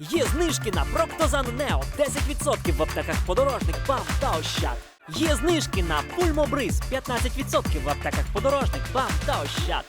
Є знижки на Проктозан Нео 10% в аптеках подорожник, БАМ та Ощад. Є знижки на Пульмобриз 15% в аптеках подорожник, БАМ та Ощад.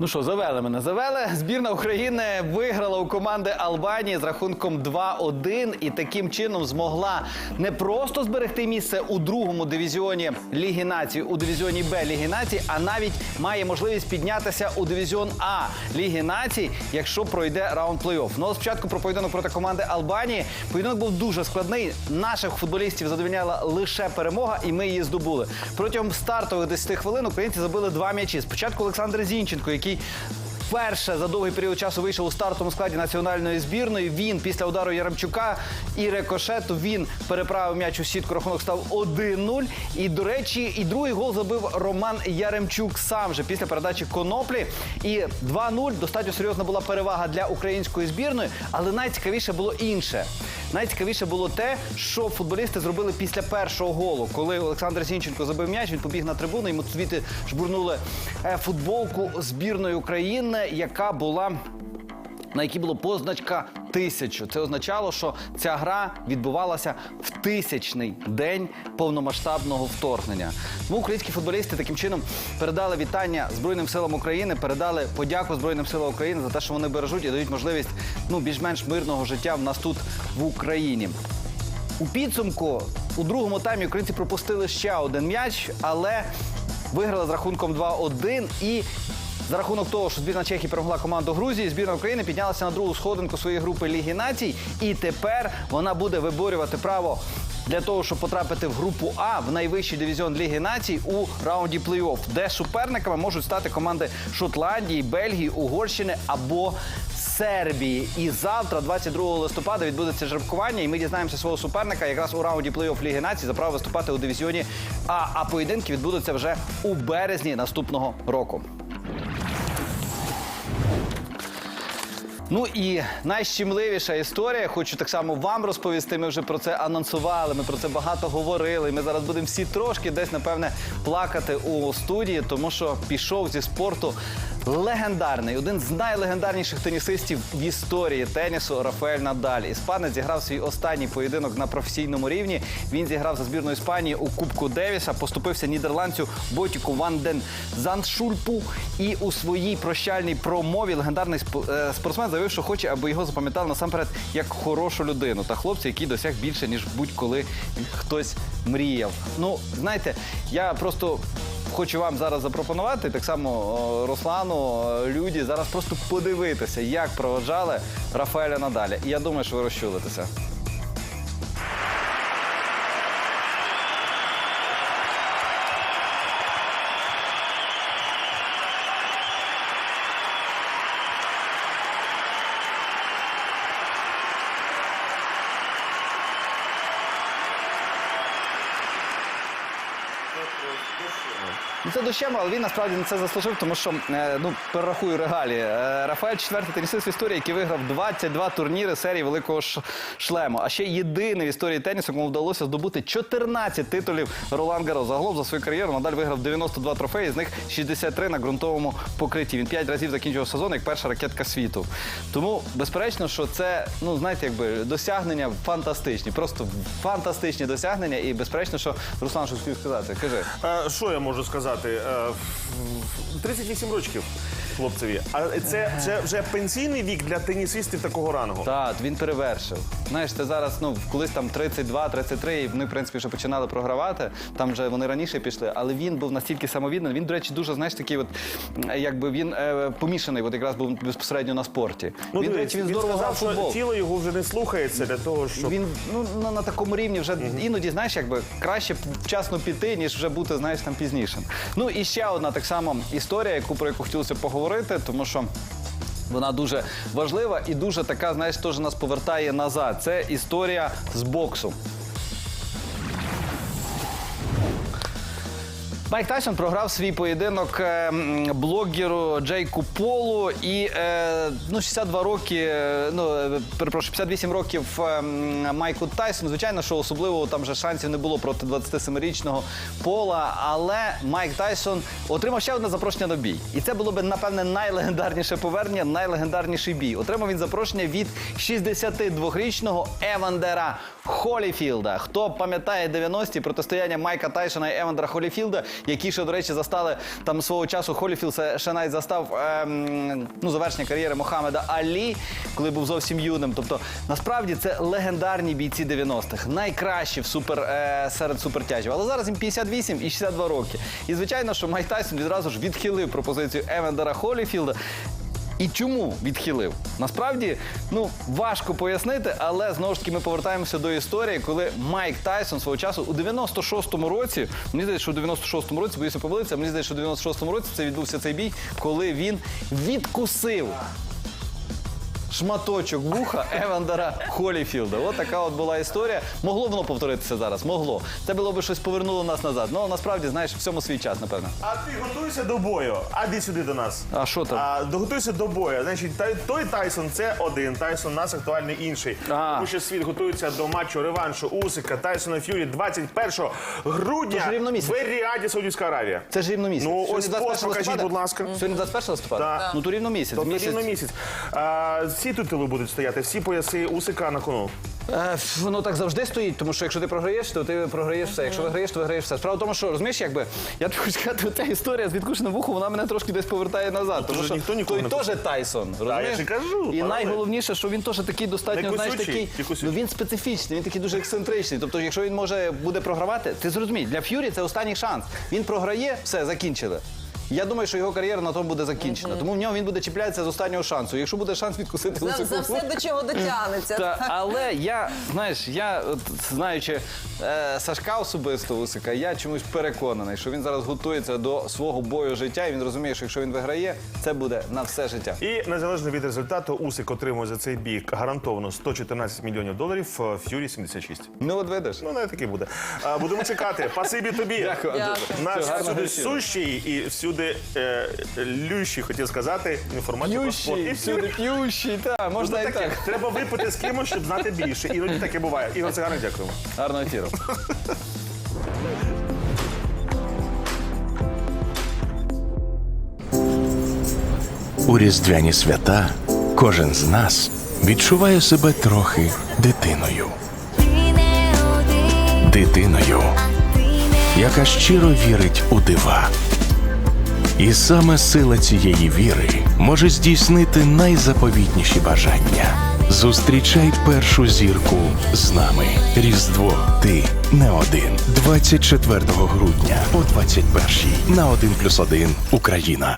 Ну що, завели мене. Завели. Збірна України виграла у команди Албанії з рахунком 2-1 і таким чином змогла не просто зберегти місце у другому дивізіоні Ліги Націй, у дивізіоні Б Ліги Націй, а навіть має можливість піднятися у дивізіон А Ліги Націй, якщо пройде раунд плей-офф. Ну, спочатку про поєдинок проти команди Албанії. Поєдинок був дуже складний. Наших футболістів задовільняла лише перемога, і ми її здобули. Протягом стартових 10 хвилин українці забили два м'ячі. Спочатку Олександр Зінченко, який Вперше за довгий період часу вийшов у стартовому складі національної збірної. Він після удару Яремчука і рикошету він переправив м'яч у сітку. Рахунок став 1-0. І до речі, і другий гол забив Роман Яремчук сам же після передачі коноплі. І 2-0 достатньо серйозна була перевага для української збірної, але найцікавіше було інше. Найцікавіше було те, що футболісти зробили після першого голу. Коли Олександр Сінченко забив м'яч, він побіг на трибуну, йому звідти жбурнули е, футболку збірної України, яка була. На якій було позначка тисячу. Це означало, що ця гра відбувалася в тисячний день повномасштабного вторгнення. Тому українські футболісти таким чином передали вітання Збройним силам України, передали подяку Збройним силам України за те, що вони бережуть і дають можливість ну більш-менш мирного життя в нас тут в Україні. У підсумку у другому таймі українці пропустили ще один м'яч, але виграли з рахунком 2-1 і. За рахунок того, що збірна Чехії перемогла команду Грузії, збірна України піднялася на другу сходинку своєї групи Ліги Націй, і тепер вона буде виборювати право для того, щоб потрапити в групу А в найвищий дивізіон Ліги Націй у раунді плей-офф, де суперниками можуть стати команди Шотландії, Бельгії, Угорщини або Сербії. І завтра, 22 листопада, відбудеться жеребкування, і ми дізнаємося свого суперника якраз у раунді плей-офф Ліги Націй за право виступати у дивізіоні А. А поєдинки відбудуться вже у березні наступного року. Ну і найщемливіша історія, хочу так само вам розповісти. Ми вже про це анонсували. Ми про це багато говорили. Ми зараз будемо всі трошки десь, напевне, плакати у студії, тому що пішов зі спорту легендарний, один з найлегендарніших тенісистів в історії тенісу Рафаель Надаль. Іспанець зіграв свій останній поєдинок на професійному рівні. Він зіграв за збірну Іспанії у Кубку Девіса, поступився нідерландцю Ботіку Ван Ден Зандшульпу. І у своїй прощальній промові легендарний е, спортсмен заявив, що хоче, аби його запам'ятали насамперед як хорошу людину та хлопця, який досяг більше ніж будь-коли хтось мріяв. Ну знаєте, я просто. Хочу вам зараз запропонувати так само Руслану, Люді, зараз просто подивитися, як проводжали Рафаеля Надаля. І я думаю, що ви розчулитеся. Ну, Це дощем, але він насправді на це заслужив, тому що е, ну перерахую регалі. Е, Рафаель четвертий тенісист в історії, який виграв 22 турніри серії великого шлему. А ще єдиний в історії тенісу, кому вдалося здобути 14 титулів Ролан Гаро. Загалом за свою кар'єру Надаль виграв 92 трофеї, з них 63 на ґрунтовому покритті. Він 5 разів закінчував сезон як перша ракетка світу. Тому, безперечно, що це, ну знаєте, якби досягнення фантастичні, просто фантастичні досягнення. І безперечно, що Руслан хотів сказати. Кажи. Е, Що я можу сказати? Е, 38 років хлопцеві. А це, це вже пенсійний вік для тенісистів такого рангу. Так, він перевершив. Знаєш, це зараз, ну, колись там 32-33, і вони, в принципі, вже починали програвати. Там вже вони раніше пішли, але він був настільки самовідданий. Він, до речі, дуже, знаєш, такий, от, якби він е, помішаний, от якраз був безпосередньо на спорті. він, до Ну, речі, він здорово сказав, грав футбол. що тіло його вже не слухається для того, щоб Він ну, на, на такому рівні вже іноді, знаєш, якби краще вчасно піти, ніж вже бути, знаєш, там пізнішим. Ну і ще одна так само історія, яку про яку хотілося поговорити, тому що. Вона дуже важлива і дуже така, знаєш, теж нас повертає назад. Це історія з боксу. Майк Тайсон програв свій поєдинок е, блогеру Джейку Полу і е, ну, 62 роки, е, ну перепрошую, 58 років Майку Тайсону. Звичайно, що особливо там вже шансів не було проти 27-річного Пола, але Майк Тайсон отримав ще одне запрошення на бій. І це було би напевне найлегендарніше повернення, найлегендарніший бій. Отримав він запрошення від 62-річного Евандера Холіфілда. Хто пам'ятає 90-ті протистояння Майка Тайсона і Евандера Холіфілда, які ще, до речі, застали там свого часу Холіфілд ще навіть застав ем, ну, завершення кар'єри Мохамеда Алі, коли був зовсім юним. Тобто, насправді це легендарні бійці 90-х, найкращі в супер, е, серед супертяжів. Але зараз їм 58 і 62 роки. І звичайно, що Майк Тайсон відразу ж відхилив пропозицію Евандера Холіфілда. І чому відхилив? Насправді, ну важко пояснити, але знову ж таки ми повертаємося до історії, коли Майк Тайсон свого часу у 96-му році, мені здається, що у 96-му році, боюся помилитися, мені здається, що у 96-му році це відбувся цей бій, коли він відкусив шматочок вуха Евандера Холіфілда. От така от була історія. Могло воно повторитися зараз? Могло. Це було би щось повернуло нас назад. Ну насправді, знаєш, всьому свій час, напевно. А ти готуйся до бою. А йди сюди до нас. А що там? А, готуйся до бою. Значить, той Тайсон це один. Тайсон у нас актуальний інший. А. Тому що світ готується до матчу реваншу Усика Тайсона Ф'юрі 21 грудня в Ріаді, Саудівська Аравія. Це ж рівно місяць. Ну, ось пост покажіть, будь ласка. Сьогодні 21 листопада? Так. Ну то рівно місяць. Тобто рівно місяць. А, всі титули будуть стояти, всі пояси Усика на кону. Е, воно так завжди стоїть, тому що якщо ти програєш, то ти програєш все. Якщо виграєш, то виграєш все. Справа в тому, що розумієш, якби я тобі хочу сказати, ця історія з відкушеним вухом, вона мене трошки десь повертає назад. Тому що ніхто той не теж Тайсон. Розумієш? я ж і кажу, І найголовніше, що він теж такий достатньо, Не знаєш, кусючий, такий. не кусючий. Ну він специфічний, він такий дуже ексцентричний. Тобто, якщо він може буде програвати, ти зрозумій, для Ф'юрі це останній шанс. Він програє, все, закінчили. Я думаю, що його кар'єра на тому буде закінчена. Тому в нього він буде чіплятися з останнього шансу. Якщо буде шанс відкусити За, за все, до чого дотягнеться. та, але я, знаєш, я от, знаючи е, Сашка особисто Усика, я чомусь переконаний, що він зараз готується до свого бою життя, і він розуміє, що якщо він виграє, це буде на все життя. І незалежно від результату, Усик отримує за цей бій гарантовано 114 мільйонів доларів, е, Ф'юрі 76. Ну от видиш. Ну, не таки буде. А, будемо чекати. Пасибі тобі. Дякую. Дякую. Наш всюди сущий і всюди е, лющий, хотів сказати, інформацію про спорт. П'ющий, всюди п'ющий, та, можна і так. Треба випити з кимось, щоб знати більше. Іноді таке буває. Ігор Циганик, дякуємо. Гарного ефіру. У різдвяні свята кожен з нас відчуває себе трохи дитиною. Дитиною, яка щиро вірить у дива. І саме сила цієї віри може здійснити найзаповітніші бажання. Зустрічай першу зірку з нами. Різдво. Ти не один. 24 грудня о 21 на 1+,1 Україна.